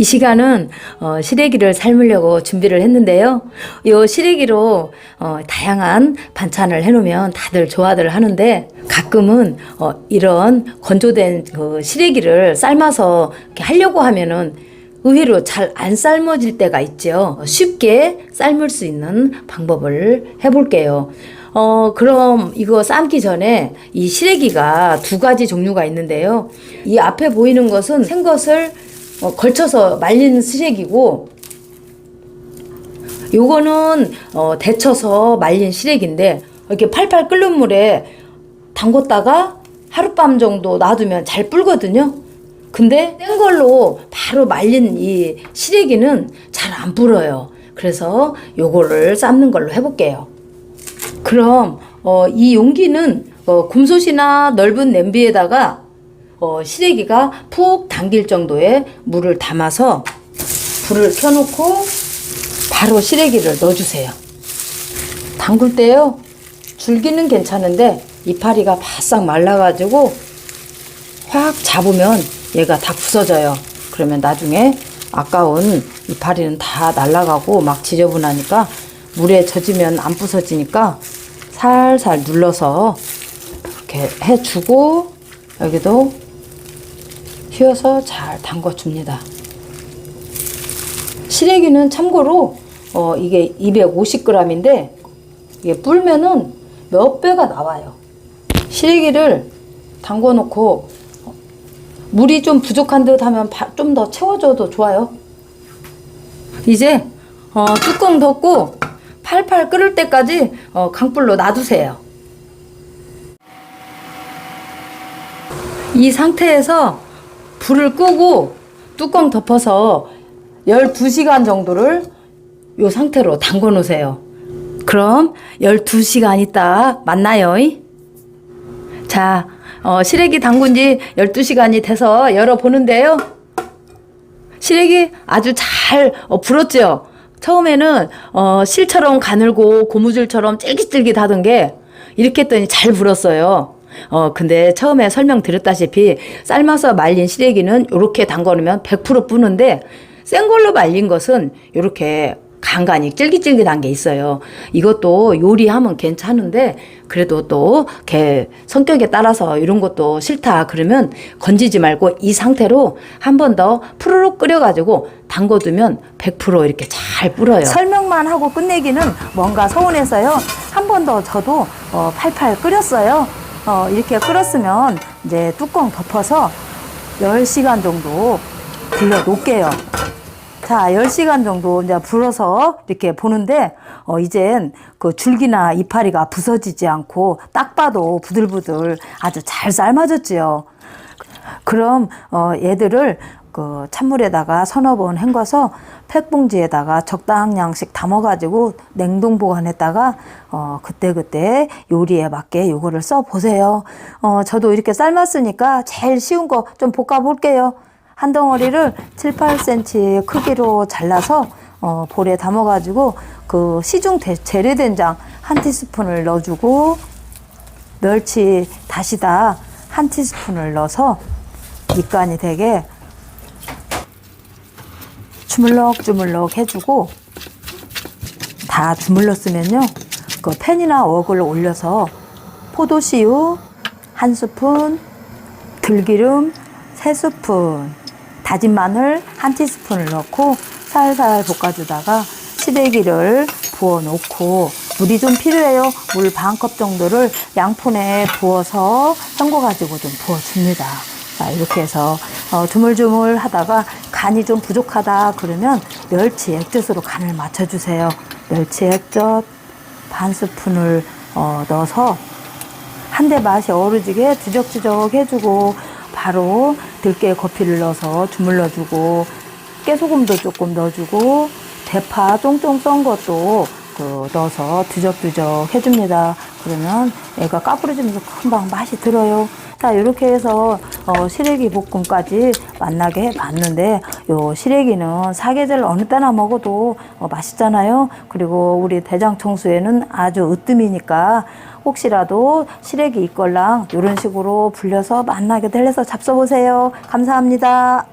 이 시간은 어, 시래기를 삶으려고 준비를 했는데요. 이 시래기로 어, 다양한 반찬을 해놓으면 다들 좋아들 하는데 가끔은 어, 이런 건조된 그 시래기를 삶아서 이렇게 하려고 하면은 의외로 잘 안 삶아질 때가 있죠. 쉽게 삶을 수 있는 방법을 해볼게요. 어, 그럼 이거 삶기 전에 이 시래기가 두 가지 종류가 있는데요. 이 앞에 보이는 것은 생것을 어, 걸쳐서 말린 시래기고 요거는 어, 데쳐서 말린 시래기인데 이렇게 팔팔 끓는 물에 담궜다가 하룻밤 정도 놔두면 잘 불거든요. 근데 센 걸로 바로 말린 이 시래기는 잘 안 불어요. 그래서 요거를 삶는 걸로 해볼게요. 그럼 어, 이 용기는 어, 금솥이나 넓은 냄비에다가 어, 시래기가 푹 담길 정도의 물을 담아서 불을 켜놓고 바로 시래기를 넣어주세요. 담글 때요 줄기는 괜찮은데 이파리가 바싹 말라가지고 확 잡으면 얘가 다 부서져요. 그러면 나중에 아까운 이파리는 다 날아가고 막 지저분하니까 물에 젖으면 안 부서지니까 살살 눌러서 이렇게 해주고 여기도 휘어서 잘 담궈줍니다. 시래기는 참고로 어, 이게 250g인데 이게 불면은 몇 배가 나와요. 시래기를 담궈 놓고 물이 좀 부족한 듯 하면 좀 더 채워줘도 좋아요. 이제 어, 뚜껑 덮고 팔팔 끓을 때까지 어, 강불로 놔두세요. 이 상태에서 불을 끄고 뚜껑 덮어서 12시간 정도를 이 상태로 담궈 놓으세요. 그럼 12시간 있다 만나요. 자, 어, 시래기 담근 지 12시간이 돼서 열어보는데요. 시래기 아주 잘 어, 불었죠? 처음에는 어, 실처럼 가늘고 고무줄처럼 쫄깃쫄깃하던 게 이렇게 했더니 잘 불었어요. 어, 근데 처음에 설명드렸다시피 삶아서 말린 시래기는 이렇게 담궈놓으면 100% 뿌는데 센 걸로 말린 것은 이렇게 간간이 쫄깃쫄깃한 게 있어요. 이것도 요리하면 괜찮은데 그래도 또 이렇게 성격에 따라서 이런 것도 싫다 그러면 건지지 말고 이 상태로 한 번 더 푸르륵 끓여가지고 담궈두면 100% 이렇게 잘 불어요. 설명만 하고 끝내기는 뭔가 서운해서요. 한 번 더 저도 어, 팔팔 끓였어요. 어, 이렇게 끓였으면 이제 뚜껑 덮어서 10시간 정도 불려 놓을게요. 자, 10시간 정도 이제 불어서 이렇게 보는데, 어, 이젠 그 줄기나 이파리가 부서지지 않고 딱 봐도 부들부들 아주 잘 삶아졌지요. 그럼, 어, 얘들을 그 찬물에다가 서너 번 헹궈서 팩봉지에다가 적당량씩 담아가지고 냉동 보관했다가 어 그때그때 요리에 맞게 요거를 써 보세요. 어 저도 이렇게 삶았으니까 제일 쉬운 거 좀 볶아 볼게요. 한 덩어리를 7, 8cm 크기로 잘라서 어 볼에 담아 가지고 그 시중 대- 재래 된장 한 티스푼을 넣어 주고 멸치 다시다 한 티스푼을 넣어서 밑간이 되게 주물럭주물럭 해주고 다 주물렀으면요 그 팬이나 웍을 올려서 포도씨유 한 스푼 들기름 세 스푼 다진 마늘 한 티스푼을 넣고 살살 볶아주다가 시래기를 부어 놓고 물이 좀 필요해요. 물 반 컵 정도를 양푼에 부어서 헹궈 가지고 좀 부어 줍니다 자, 이렇게 해서 어, 주물주물 하다가 간이 좀 부족하다 그러면 멸치 액젓으로 간을 맞춰주세요. 멸치 액젓 반 스푼을 어, 넣어서 한데 맛이 어우러지게 주적주적 해주고 바로 들깨 커피를 넣어서 주물러주고 깨소금도 조금 넣어주고 대파 쫑쫑 썬 것도 그 넣어서 뒤적뒤적 해줍니다. 그러면 애가 까부러지면서 금방 맛이 들어요. 자, 이렇게 해서 어, 시래기 볶음까지 만나게 해봤는데 요 시래기는 사계절 어느 때나 먹어도 어, 맛있잖아요. 그리고 우리 대장 청소에는 아주 으뜸이니까 혹시라도 시래기 있걸랑 이런 식으로 불려서 만나게 될래서 잡숴보세요. 감사합니다.